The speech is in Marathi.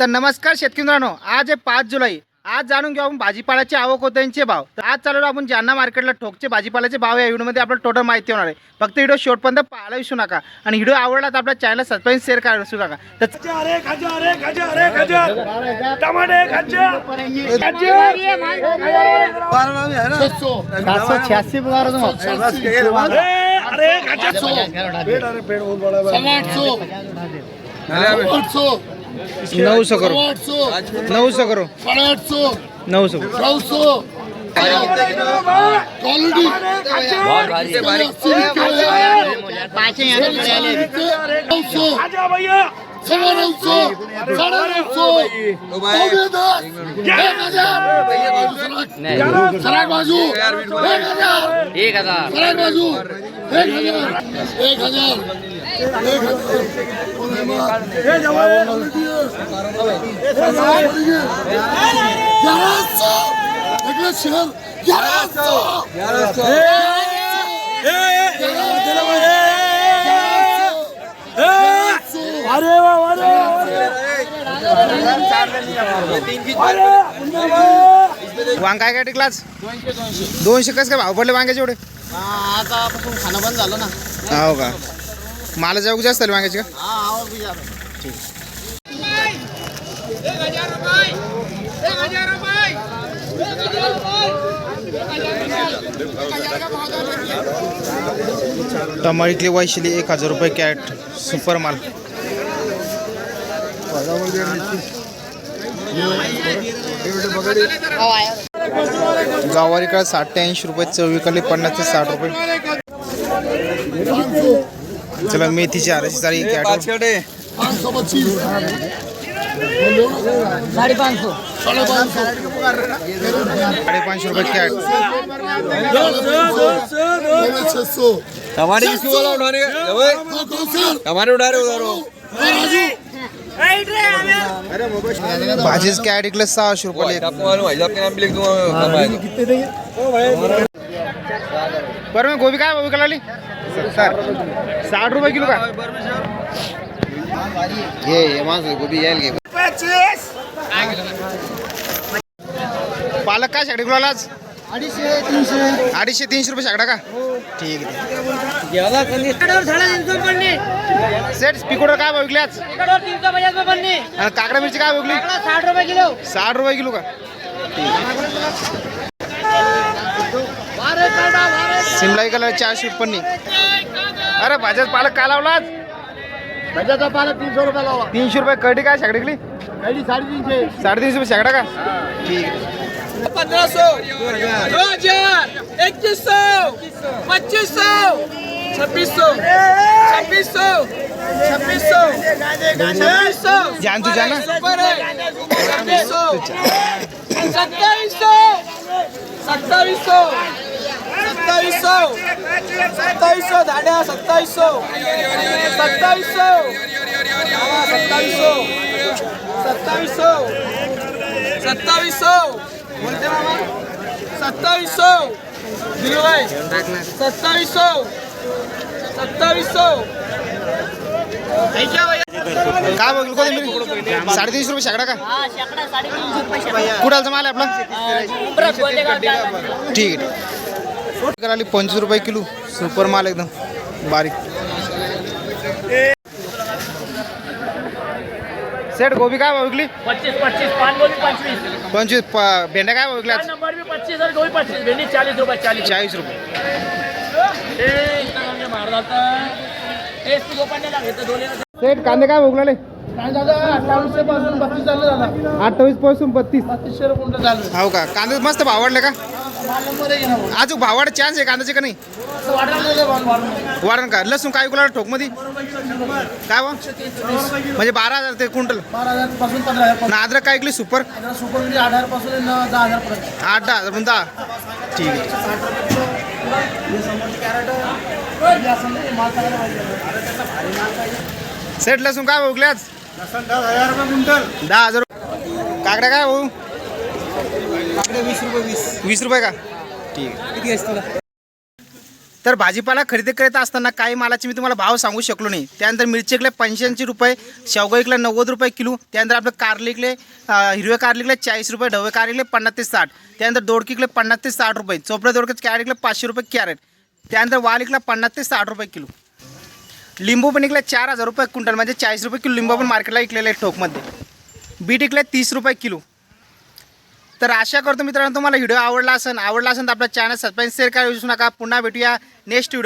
तर नमस्कार शेतकरी मित्रांनो आज आहे पाच जुलै. आज जाणून घेऊ आपण भाजीपाल्याचे आवक होत्यांचे भाव. तर आज चालू आपण जालना मार्केटला ठोकचे भाजीपाल्याचे भाव या व्हिडिओमध्ये आपल्याला टोटल माहिती होणार आहे. फक्त व्हिडिओ शेवटपर्यंत पाहायला विसरू नका आणि व्हिडिओ आवडला तर आपल्या चॅनलला सबस्क्राईब शेअर करायला विसरू नका. तर छियासी अरे नऊ सौ करो. नऊ सौ करो. नऊ सौ आजा भैया सराग बाजू एक हजार. एक हजार. एक हजार. अरे वा वांग काय काय टिकलाच? दोनशे कस काय भाव पडले वांग्याचे एवढे? आतापासून खाणं बंद झालं ना. हो का? मला जाऊ जास्त आले वांग्याचे का? हा वैशिली एक हजार रुपये कॅट सुपर माल. गवारीकडे साठ ते ऐंशी रुपये विकले पन्नास ते साठ रुपये. चला मेथीची आराची सारी कॅट पाँच सौ पच्चीस साढ़े पाँच सौ साढ़े पाँच सौ साडेपाचशे रुपये कॅट छः सौ हमारे किसको बोला उठाने का दो कौशल हमारे उठा रहे उधर राजू भाजीच कॅट इकडे सहाशे रुपये बरं गोबी काय गोबी कलाली सत्तर साठ रुपये किलो का? ये ये माणसं गोबी यायला घे पच्चीस। पालक काय शेगडी किलो आज? अडीचशे तीनशे. अडीचशे तीनशे रुपये शेगडा का? ठीक आहे. सेट पिकोडर काय भाव विकले आज आणि काकडा मिरची काय विकली साठ रुपये किलो. साठ रुपये किलो का? सिमलाई कलर चारशे पन्नी अरे भाज्यात पालक काय लावला आज भाज्याचा पालक तीनशे रुपये लावा. तीनशे रुपये कडी काय शेगडी विकली गाडी साडेतीनशे. साडेतीनशे रुपये शेगडा का? ठीक आहे पंद्रह सौ दो हजार इक्कीस सौ पच्चीस सौ छब्बीस सौ छब्बीस सौ छब्बीस सौ छब्बीस सौ जान तू जाना छब्बीस सौ सत्ताईस सौ सत्ताईस सौ सत्ताईस सौ सत्ताईस सौ धाड्या सत्ताईस सौ सत्ताईस सौ सत्ताईस सौ सत्तावीस सौ सत्तावीस सौ बोलते मामा. सत्तावीस सौ दिलो भाई सत्तावीस सौ सत्तावीस सौ काय बघ कोथिंबीर साडेतीनशे रुपये शेगडा का? कुठालचा माल आहे आपला? ठीक आहे. कराली पंचवीस रुपये किलो. सुपर माल एकदम. बारीक. सेट गोबी काय भाव विकली? पच्चीस पच्चीस पान गोभी पंचवीस. पंचवीस प- भेंड्या काय भाव विकल्या आज? नंबर भी पच्चीस और गोभी पच्चीस. भिंडी चालीस रुपये चालीस चाळीस रुपये. ए, इतना मार ए, इसको. सेट कांदे काय भोगलाले अठ्ठावीसशे पासून बत्तीस झालं झाला अठ्ठावीसपासून बत्तीस. बत्तीसशे रुपये झालं. हो का? कांदे मस्त भाव वाढले का? माल नंबर आहे ना आज भाव वाढ चान्स आहे कांद्याचे का नाही? वाढन का? लसूण काय विकला ठोकमध्ये काय वा म्हणजे बारा हजार ते क्विंटल. आणि अद्रक काय विकली सुपर? म्हणजे आठ न दहा हजार पर्यंत आठ दहा. पण ठीक आहे. सेट लसूण काय आज? क्विंटल. दहा हजार काकड्या काय भाऊ? वीस रुपये वीस. वीस रुपये का? ठीक. आहे तर भाजीपाला खरेदी करत असताना काही मालाचे मी तुम्हाला भाव सांगू शकलो नाही. त्यानंतर मिरची इकले पंच्याऐंशी रुपये शेवगा इकले नव्वद रुपये किलो त्यानंतर आपलं कारली इकले अं, हिरवे कारली चाळीस रुपये ढवळे कारली इकले पन्नास ते साठ. त्यानंतर दोडकी इकले पन्नास ते साठ रुपये चोपडे दोडके कॅरेट पाचशे रुपये कॅरेट. त्यानंतर वाल इकला पन्नास ते साठ रुपये किलो. लिंबू पण इकले चार हजार रुपये क्विंटल म्हणजे चाळीस रुपये किलो लिंबू पण मार्केटला इकलेले आहे ठोकमध्ये बीट इकले तीस रुपये किलो. तर आशा करतो मित्रांनो तुम्हाला व्हिडिओ आवडला असेल आवडला असेल तर आपल्या चॅनल सबस्क्राईब शेअर करायला विसरू नका. पुन्हा भेटूया नेक्स्ट व्हिडिओ